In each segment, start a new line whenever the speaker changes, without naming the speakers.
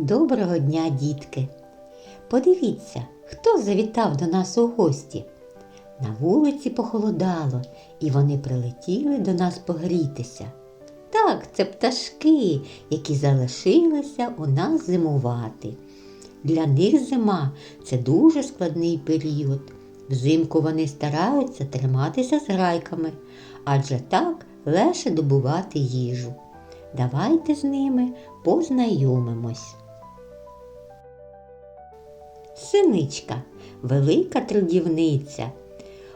Доброго дня, дітки! Подивіться, хто завітав до нас у гості. На вулиці похолодало, і вони прилетіли до нас погрітися. Так, це пташки, які залишилися у нас зимувати. Для них зима це дуже складний період. Взимку вони стараються триматися з грайками, адже так легше добувати їжу. Давайте з ними познайомимось. Синичка велика трудівниця.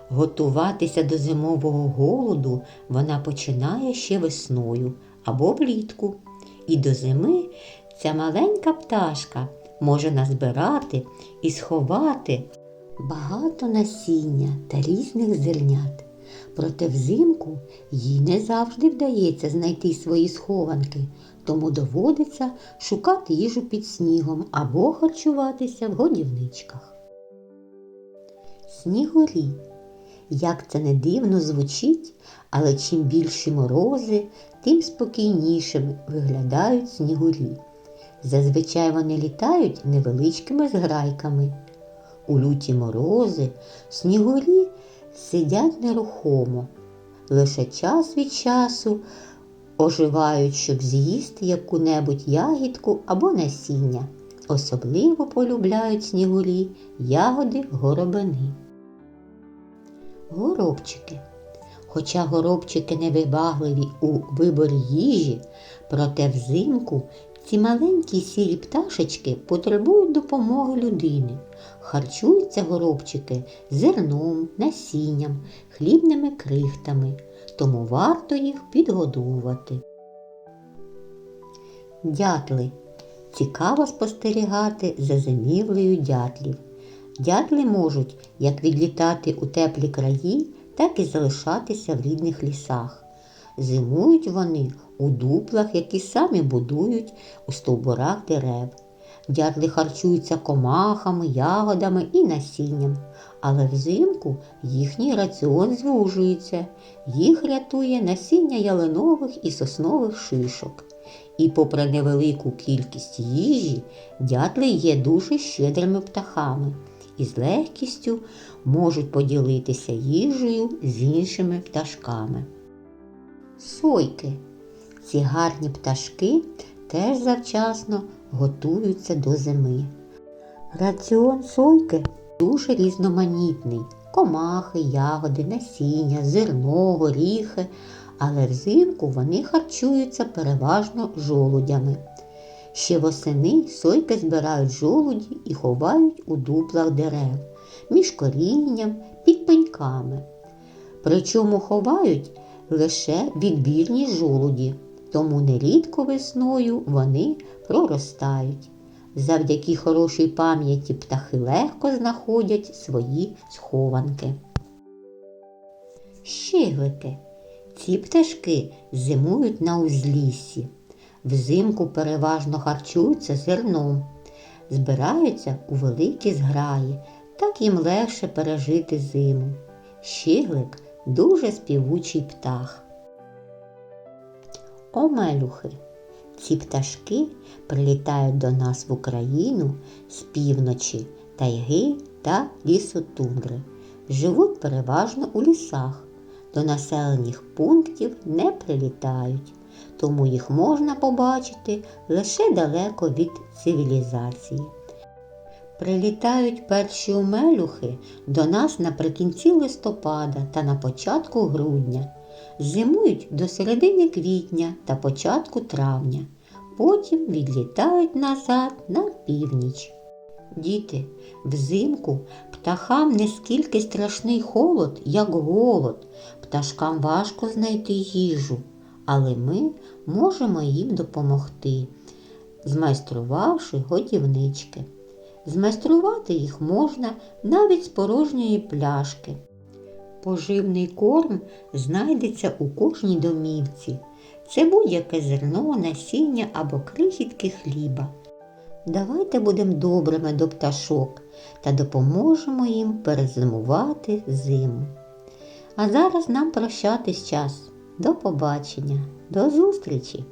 Готуватися до зимового голоду вона починає ще весною або влітку. І до зими ця маленька пташка може назбирати і сховати багато насіння та різних зернят. Проте взимку їй не завжди вдається знайти свої схованки, тому доводиться шукати їжу під снігом або харчуватися в годівничках. Снігурі. Як це не дивно звучить, але чим більші морози, тим спокійнішими виглядають снігурі. Зазвичай вони літають невеличкими зграйками. У люті морози снігурі сидять нерухомо, лише час від часу оживають, щоб з'їсти яку-небудь ягідку або насіння. Особливо полюбляють снігурі ягоди горобини. Горобчики. Хоча горобчики невибагливі у виборі їжі, проте взимку ці маленькі сірі пташечки потребують допомоги людини. Харчуються горобчики зерном, насінням, хлібними крихтами, тому варто їх підгодовувати. Дятли. Цікаво спостерігати за зимівлею дятлів. Дятли можуть як відлітати у теплі краї, так і залишатися в рідних лісах. Зимують вони у дуплах, які самі будують у стовбурах дерев. Дятли харчуються комахами, ягодами і насінням, але взимку їхній раціон звужується, їх рятує насіння ялинових і соснових шишок. І попри невелику кількість їжі, дятли є дуже щедрими птахами і з легкістю можуть поділитися їжею з іншими пташками. Сойки. Ці гарні пташки теж завчасно готуються до зими. Раціон сойки дуже різноманітний. Комахи, ягоди, насіння, зерно, горіхи, але взимку вони харчуються переважно жолудями. Ще восени сойки збирають жолуді і ховають у дуплах дерев, між корінням, під пеньками. Причому ховають лише відбірні жолуді, тому нерідко весною вони проростають. Завдяки хорошій пам'яті птахи легко знаходять свої схованки. Щеглики. Ці пташки зимують на узліссі. Взимку переважно харчуються зерном, збираються у великі зграї, так їм легше пережити зиму. Щиглик дуже співучий птах. Омелюхи. Ці пташки прилітають до нас в Україну з півночі, тайги та лісотундри. Живуть переважно у лісах. До населених пунктів не прилітають тому їх можна побачити лише далеко від цивілізації. Прилітають перші омелюхи до нас наприкінці листопада та на початку грудня, зимують до середини квітня та початку травня, потім відлітають назад на північ. Діти, взимку птахам не скільки страшний холод, як голод. Пташкам важко знайти їжу але ми можемо їм допомогти, змайструвавши годівнички. Змайструвати їх можна навіть з порожньої пляшки. Поживний корм знайдеться у кожній домівці. Це будь-яке зерно, насіння або крихітки хліба. Давайте будемо добрими до пташок та допоможемо їм перезимувати зиму. А зараз нам прощатись час. До побачення, до зустрічі!